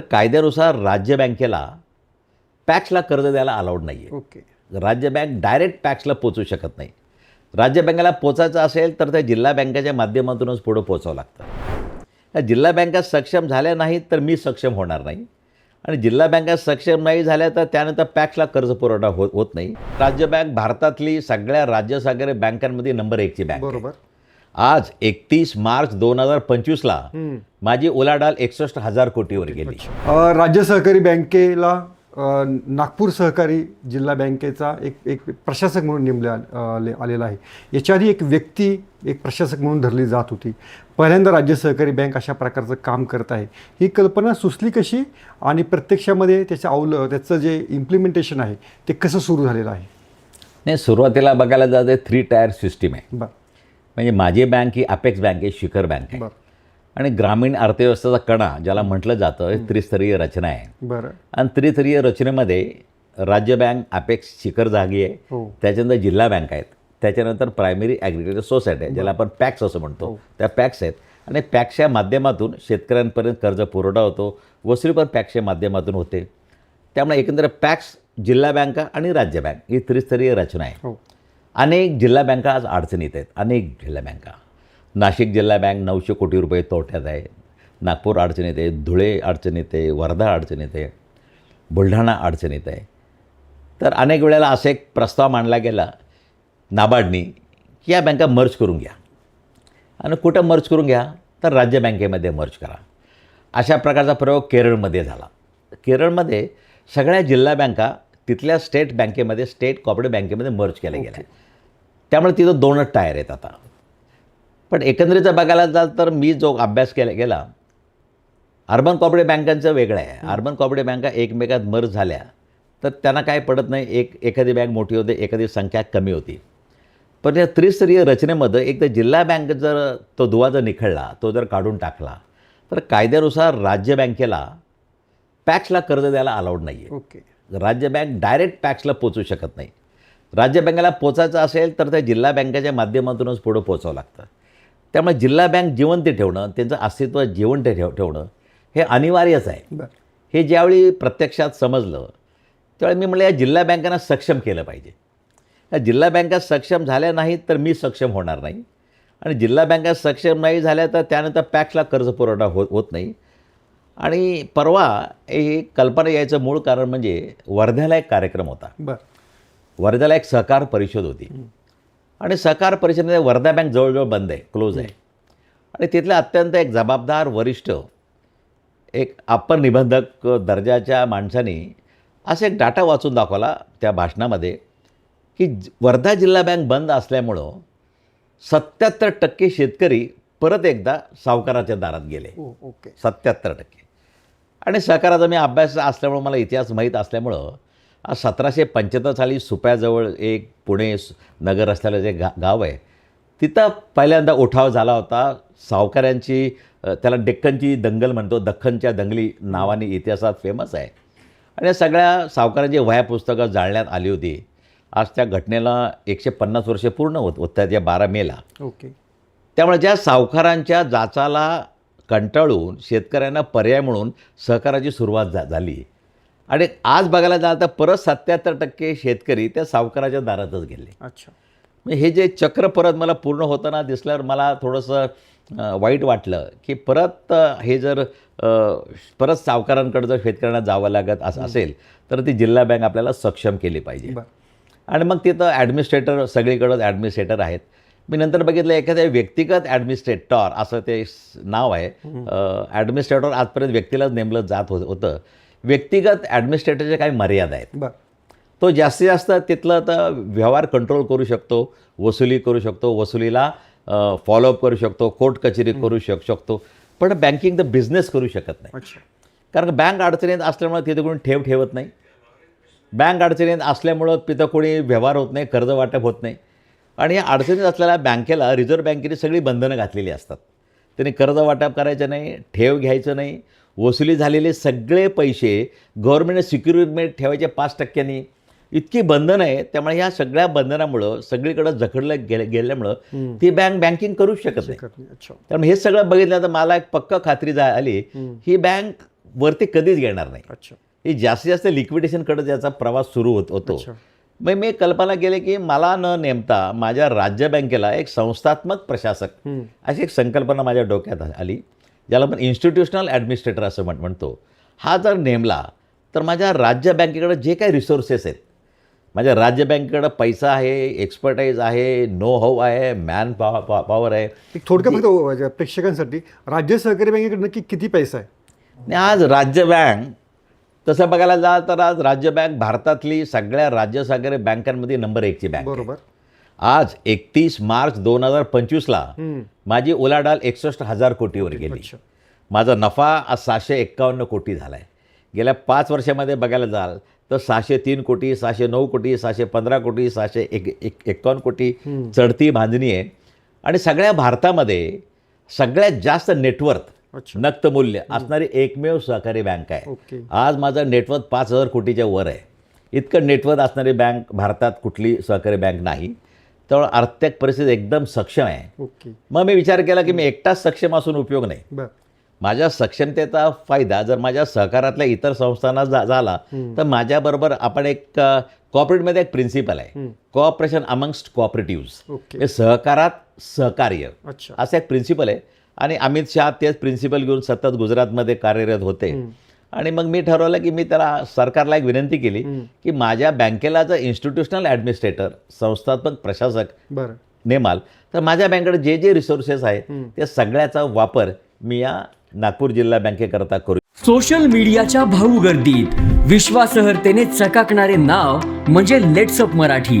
तर कायद्यानुसार राज्य बँकेला पॅक्सला कर्ज द्यायला अलाउड नाही आहे ओके. राज्य बँक डायरेक्ट पॅक्सला पोचू शकत नाही. राज्य बँकेला पोचायचं असेल तर त्या जिल्हा बँकेच्या माध्यमातूनच पुढं पोचावं लागतं. जिल्हा बँका सक्षम झाल्या नाहीत तर मी सक्षम होणार नाही. आणि जिल्हा बँका सक्षम नाही झाल्या तर त्यानंतर पॅक्सला कर्ज पुरवठा होत होत नाही. राज्य बँक भारतातली सगळ्या राज्य सागरी बँकांमध्ये नंबर एकची बँक. बरोबर. आज एकतीस मार्च दोन हजार पंचवीसला. माझी उलाढाल एकसष्ट हजार कोटीवर गेली. राज्य सहकारी बँकेला नागपूर सहकारी जिल्हा बँकेचा एक एक प्रशासक म्हणून नेमल्या आले आलेला आहे. याच्या आधी एक व्यक्ती एक प्रशासक म्हणून धरली जात होती. पहिल्यांदा राज्य सहकारी बँक अशा प्रकारचं काम करत आहे. ही कल्पना सुचली कशी? आणि प्रत्यक्षामध्ये त्याचं अवल त्याचं जे इम्प्लिमेंटेशन आहे ते कसं सुरू झालेलं आहे? नाही सुरुवातीला बघायला जाते थ्री टायर सिस्टीम आहे. बरं. म्हणजे माझी बँक ही अपेक्स बँक आहे शिखर बँक आहे. आणि ग्रामीण अर्थव्यवस्थेचा कणा ज्याला म्हटलं जातं हे त्रिस्तरीय रचना आहे. बरं. आणि त्रिस्तरीय रचनेमध्ये राज्य बँक अपेक्स शिखर जागी आहे. हो. त्याच्यानंतर जिल्हा बँक आहेत. त्याच्यानंतर प्रायमरी ॲग्रिकल्चर सोसायटी आहे ज्याला आपण पॅक्स असं म्हणतो. त्या पॅक्स आहेत. आणि पॅक्सच्या माध्यमातून शेतकऱ्यांपर्यंत कर्ज पुरवठा होतो. वसुली पण पॅक्सच्या माध्यमातून होते. त्यामुळे एकंदर पॅक्स जिल्हा बँका आणि राज्य बँक ही त्रिस्तरीय रचना आहे. हो. अनेक जिल्हा बँका आज अडचणीत आहेत. अनेक जिल्हा बँका. नाशिक जिल्हा बँक नऊशे कोटी रुपये तोट्यात आहे. नागपूर अडचणीत आहे. धुळे अडचणीत आहे. वर्धा अडचणीत आहे. बुलढाणा अडचणीत आहे. तर अनेक वेळेला असा एक प्रस्ताव मांडला गेला नाबार्डनी की या बँका मर्ज करून घ्या. आणि कुठं मर्ज करून घ्या? तर राज्य बँकेमध्ये मर्ज करा. अशा प्रकारचा प्रयोग केरळमध्ये झाला. केरळमध्ये सगळ्या जिल्हा बँका तिथल्या स्टेट बँकेमध्ये स्टेट कॉपरेटिव्ह बँकेमध्ये मर्ज केल्या गेल्या त्यामुळे तिथं दोनच टायर आहेत आता. पण एकंदरीत बघायला जाल तर मी जो अभ्यास केला गेला अर्बन कॉपरेटिव्ह बँकांचं वेगळं आहे. अर्बन कॉपरेटिव्ह बँका एकमेकात मर्ज झाल्या तर त्यांना काय पडत नाही. एक एखादी बँक मोठी होते एखादी संख्या कमी होती. पण या त्रिस्तरीय रचनेमध्ये एक तर जिल्हा बँक जर तो दुवा जर निखळला तो जर काढून टाकला तर कायद्यानुसार राज्य बँकेला पॅक्सला कर्ज द्यायला अलाउड नाही आहे ओके. राज्य बँक डायरेक्ट पॅक्सला पोचू शकत नाही. राज्य बँकेला पोचायचं असेल तर त्या जिल्हा बँकेच्या माध्यमातूनच पुढं पोचावं लागतं. त्यामुळे जिल्हा बँक जिवंत ठेवणं त्यांचं अस्तित्व जिवंत ठेव ठेवणं हे अनिवार्यच आहे. हे ज्यावेळी प्रत्यक्षात समजलं त्यावेळी मी म्हणलं या जिल्हा बँकांना सक्षम केलं पाहिजे. या जिल्हा बँका सक्षम झाल्या नाहीत तर मी सक्षम होणार नाही. आणि जिल्हा बँका सक्षम नाही झाल्या तर त्यानंतर पॅक्सला कर्ज पुरवठा होत होत नाही. आणि परवा ही कल्पना यायचं मूळ कारण म्हणजे वर्ध्याला एक कार्यक्रम होता. बरं. वर्ध्याला एक सहकार परिषद होती. आणि सहकार परिषदेमध्ये वर्धा बँक जवळजवळ बंद आहे क्लोज आहे. आणि तिथले अत्यंत एक जबाबदार वरिष्ठ एक अप्पर निबंधक दर्जाच्या माणसाने असा एक डाटा वाचून दाखवला त्या भाषणामध्ये की वर्धा जिल्हा बँक बंद असल्यामुळं सत्याहत्तर टक्के शेतकरी परत एकदा सावकाराच्या दारात गेले. Oh okay. सत्याहत्तर टक्के. आणि सहकाराचा मी अभ्यास असल्यामुळं मला इतिहास माहीत असल्यामुळं आज सतराशे पंच्याहत्तर साली सुप्याजवळ एक पुणे स- नगर असलेलं जे गा गाव आहे तिथं पहिल्यांदा उठाव झाला होता. सावकारांची अ, त्याला डेक्कनची दंगल म्हणतो दख्खनच्या दंगली नावाने इतिहासात फेमस आहे. आणि या सगळ्या सावकारांची वह्या पुस्तकं जाळण्यात आली होती. आज त्या घटनेला एकशे पन्नास वर्षे पूर्ण होत होत्यात या बारा मेला. ओके. त्यामुळे ज्या सावकारांच्या जाचाला कंटाळून शेतकऱ्यांना पर्याय म्हणून सहकाराची सुरुवात झा झाली. आणि आज बघायला जाल तर परत सत्याहत्तर टक्के शेतकरी त्या सावकाराच्या दारातच गेले. अच्छा. म्हणजे हे जे चक्र परत मला पूर्ण होताना दिसल्यावर मला थोडंसं वाईट वाटलं की परत हे जर परत सावकारांकडे जर शेतकऱ्यांना जावं लागत असं असेल तर ती जिल्हा बँक आपल्याला सक्षम केली पाहिजे. आणि मग तिथं ॲडमिनिस्ट्रेटर सगळीकडंच ॲडमिनिस्ट्रेटर आहेत. मी नंतर बघितलं एखाद्या व्यक्तिगत ॲडमिनिस्ट्रेटर असं ते नाव आहे. ॲडमिनिस्ट्रेटर आजपर्यंत व्यक्तीलाच नेमलं जात होत होतं. व्यक्तिगत ॲडमिनिस्ट्रेटरच्या काही मर्यादा आहेत. तो जास्तीत जास्त तिथलं तर व्यवहार कंट्रोल करू शकतो वसुली करू शकतो वसुलीला फॉलोअप करू शकतो कोर्ट कचेरी करू शक शकतो. पण बँकिंग द बिझनेस करू शकत नाही. कारण बँक अडचणीत असल्यामुळे तिथं कोणी ठेव ठेवत नाही. बँक अडचणीत असल्यामुळं तिथं कोणी व्यवहार होत नाही कर्ज वाटप होत नाही. आणि या अडचणीत असलेल्या बँकेला रिझर्व्ह बँकेने सगळी बंधनं घातलेली असतात. त्यांनी कर्ज वाटप करायचं नाही ठेव घ्यायचं नाही वसुली झालेले सगळे पैसे गव्हर्नमेंटने सिक्युरिटीमध्ये ठेवायचे पाच टक्क्यांनी. इतकी बंधनं आहे त्यामुळे ह्या सगळ्या बंधनामुळं सगळीकडं जखडलं गेल्या गेल्यामुळं ती बँक बँकिंग करूच शकत नाही. त्यामुळे हे सगळं बघितलं तर मला एक पक्क खात्री जा आली ही बँक वरती कधीच घेणार नाही. अच्छा. हे जास्तीत जास्त लिक्विडेशनकडे त्याचा प्रवास सुरू होत होतो. मग मी कल्पना केली की मला न नेमता माझ्या राज्य बँकेला एक संस्थात्मक प्रशासक. अशी एक संकल्पना माझ्या डोक्यात आली ज्याला आपण इन्स्टिट्यूशनल ॲडमिनिस्ट्रेटर असं म्हण म्हणतो. हा जर नेमला तर माझ्या राज्य बँकेकडे जे काही रिसोर्सेस आहेत माझ्या राज्य बँकेकडं पैसा आहे एक्सपर्टाईज आहे नो हाऊ आहे मॅन पॉवर आहे. एक थोडक्यात फक्त अ, प्रेक्षकांसाठी राज्य सहकारी बँकेकडे नक्की किती पैसा आहे? आणि आज राज्य बँक तसं बघायला जा तर आज राज्य बँक भारतातली सगळ्या राज्य सहकारी बँकांमध्ये नंबर एकची बँक. बरोबर आज एकतीस मार्च दोन हजार पंचवीसला. माझी उलाढाल एकसष्ट हजार कोटीवर गेली. माझा नफा आज सहाशे एक्कावन्न कोटी झाला आहे गेल्या पाच वर्षामध्ये बघायला जाल तर सहाशे तीन कोटी सहाशे नऊ कोटी सहाशे पंधरा कोटी सहाशे एक एक एक्कावन्न कोटी चढती बांधणी आहे आणि सगळ्या भारतामध्ये सगळ्यात जास्त नेटवर्थ अच्छा नक्तमूल्य असणारी एकमेव सहकारी बँक आहे. आज माझं नेटवर्थ पाच हजार कोटीच्या वर आहे. इतकं नेटवर्थ असणारी बँक भारतात कुठली सहकारी बँक नाही. त्यामुळे आर्थिक परिस्थिती एकदम सक्षम आहे. मग मी विचार केला की मी एकटाच सक्षम असून उपयोग नाही. माझ्या सक्षमतेचा फायदा जर माझ्या सहकारातल्या इतर संस्थांना जा झाला तर माझ्याबरोबर आपण एक कॉपरेटमध्ये एक प्रिन्सिपल आहे. कोऑपरेशन अमंगस्ट कॉपरेटिव्ह सहकारात सहकार्य. असं एक प्रिन्सिपल आहे. आणि अमित शहा तेच प्रिन्सिपल घेऊन सतत गुजरातमध्ये कार्यरत होते. आणि मग मी ठरवलं की मी त्याला सरकारला एक विनंती केली की माझ्या बँकेला जर इन्स्टिट्यूशनल ॲडमिनिस्ट्रेटर संस्थात्मक प्रशासक नेमाल तर माझ्या बँकेकडे जे जे रिसोर्सेस आहेत त्या सगळ्याचा वापर मी या नागपूर जिल्हा बँकेकरता करू. सोशल मीडियाच्या भाऊ गर्दीत विश्वासार्हतेने चकाकणारे नाव म्हणजे लेट्सअप मराठी.